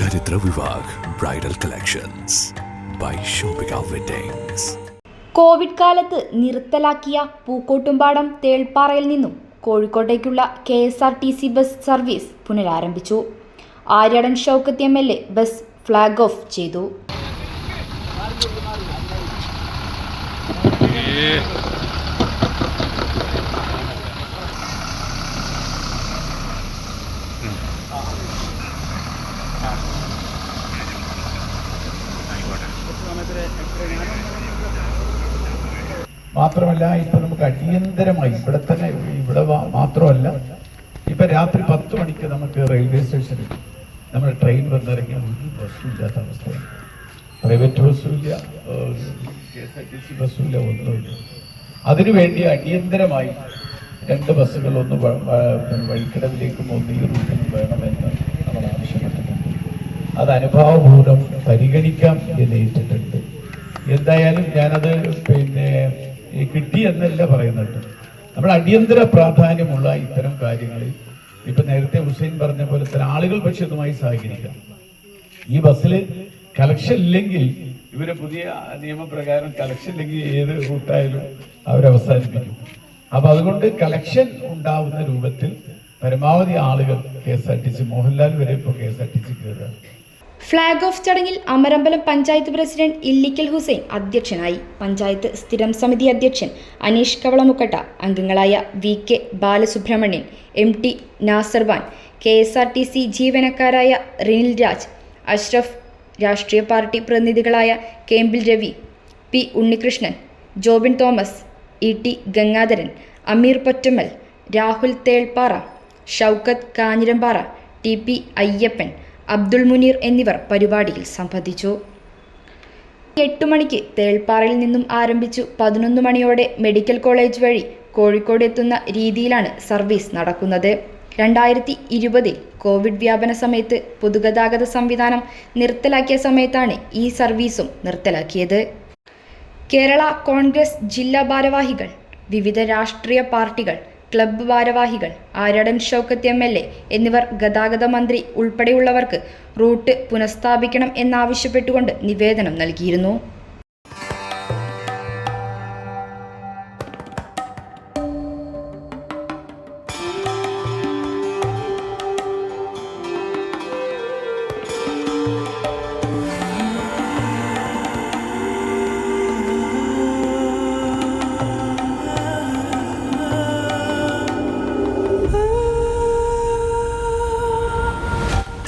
Charithra Vivah bridal collections by Shoppika weddings covid കാലത്ത് നിർത്തലാക്കിയ പൂക്കോട്ടുംപാടം തേൾപ്പാറയിൽ നിന്നും കോഴിക്കോട്ടേക്കുള്ള K S R T C bus service പുനരാരംഭിച്ചു. Aryadan Shoukath M L A bus flag off ചെയ്തു. മാത്രമല്ല ഇപ്പൊ നമുക്ക് അടിയന്തരമായി ഇവിടെ തന്നെ ഇവിടെ മാത്രമല്ല ഇപ്പൊ രാത്രി പത്ത് മണിക്ക് നമുക്ക് റെയിൽവേ സ്റ്റേഷനിൽ നമ്മൾ ട്രെയിൻ വന്നിറങ്ങിയ ഒരു പ്രശ്നമില്ലാത്ത അവസ്ഥയാണ്. പ്രൈവറ്റ് ബസ്സും ഇല്ല K S R T C ബസ്സും ഇല്ല. ഒന്നുമില്ല അതിനുവേണ്ടി അടിയന്തരമായി രണ്ട് ബസ്സുകൾ ഒന്ന് വഴിക്കടവിലേക്കും ഒന്ന് ഈ റൂട്ടിൽ വേണമെന്ന് നമ്മൾ ആവശ്യപ്പെട്ടിട്ടുണ്ട്. അത് അനുഭാവപൂർവം പരിഗണിക്കാം എന്ന് ഏറ്റിട്ടുണ്ട്. എന്തായാലും ഞാനത് പിന്നെ കിട്ടി എന്നല്ല പറയുന്നുണ്ട് നമ്മൾ അടിയന്തര പ്രാധാന്യമുള്ള ഇത്തരം കാര്യങ്ങളിൽ ഇപ്പൊ നേരത്തെ ഹുസൈൻ പറഞ്ഞ പോലെ തന്നെ ആളുകൾ പക്ഷെ ഇതുമായി സഹകരിക്കാം. ഈ ബസ്സിൽ കലക്ഷൻ ഇല്ലെങ്കിൽ ഇവരെ പുതിയ നിയമപ്രകാരം കലക്ഷൻ ഇല്ലെങ്കിൽ ഏത് റൂട്ടായാലും അവരവസാനിപ്പിക്കും അപ്പൊ അതുകൊണ്ട് കലക്ഷൻ ഉണ്ടാവുന്ന രൂപത്തിൽ പരമാവധി ആളുകൾ K S R T C Mohanlal വരെ ഇപ്പോൾ K S R T C കയറുകയാണ് ഫ്ലാഗ് ഓഫ് ചടങ്ങിൽ അമരമ്പലം പഞ്ചായത്ത് പ്രസിഡന്റ് ഇല്ലിക്കൽ ഹുസൈൻ അധ്യക്ഷനായി. പഞ്ചായത്ത് സ്ഥിരം സമിതി അധ്യക്ഷൻ അനീഷ് കവളമുക്കട്ട അംഗങ്ങളായ V K Balasubramanian M T Nasarban K S R T C ജീവനക്കാരായ Rinil Raj Ashraf രാഷ്ട്രീയ party പ്രതിനിധികളായ Kempil Ravi P Unnikrishnan Jobin Thomas E T Gangadharan Ameer Pottammal Rahul Thelpara Shoukath Kanjirampara T P Ayyappan Abdul Muneer എന്നിവർ പരിപാടിയിൽ സംബന്ധിച്ചു. എട്ട് മണിക്ക് തേൾപ്പാറയിൽ നിന്നും ആരംഭിച്ചു പതിനൊന്ന് മണിയോടെ മെഡിക്കൽ കോളേജ് വഴി കോഴിക്കോട് എത്തുന്ന രീതിയിലാണ് സർവീസ് നടക്കുന്നത്. രണ്ടായിരത്തി ഇരുപതിൽ കോവിഡ് വ്യാപന സമയത്ത് പൊതുഗതാഗത സംവിധാനം നിർത്തലാക്കിയ സമയത്താണ് ഈ സർവീസും നിർത്തലാക്കിയത്. കേരള കോൺഗ്രസ് ജില്ലാ ഭാരവാഹികൾ വിവിധ രാഷ്ട്രീയ പാർട്ടികൾ ക്ലബ്ബ് ഭാരവാഹികൾ Aryadan Shoukath M L A എന്നിവർ ഗതാഗത മന്ത്രി ഉൾപ്പെടെയുള്ളവർക്ക് റൂട്ട് പുനഃസ്ഥാപിക്കണം എന്നാവശ്യപ്പെട്ടുകൊണ്ട് നിവേദനം നൽകിയിരുന്നു.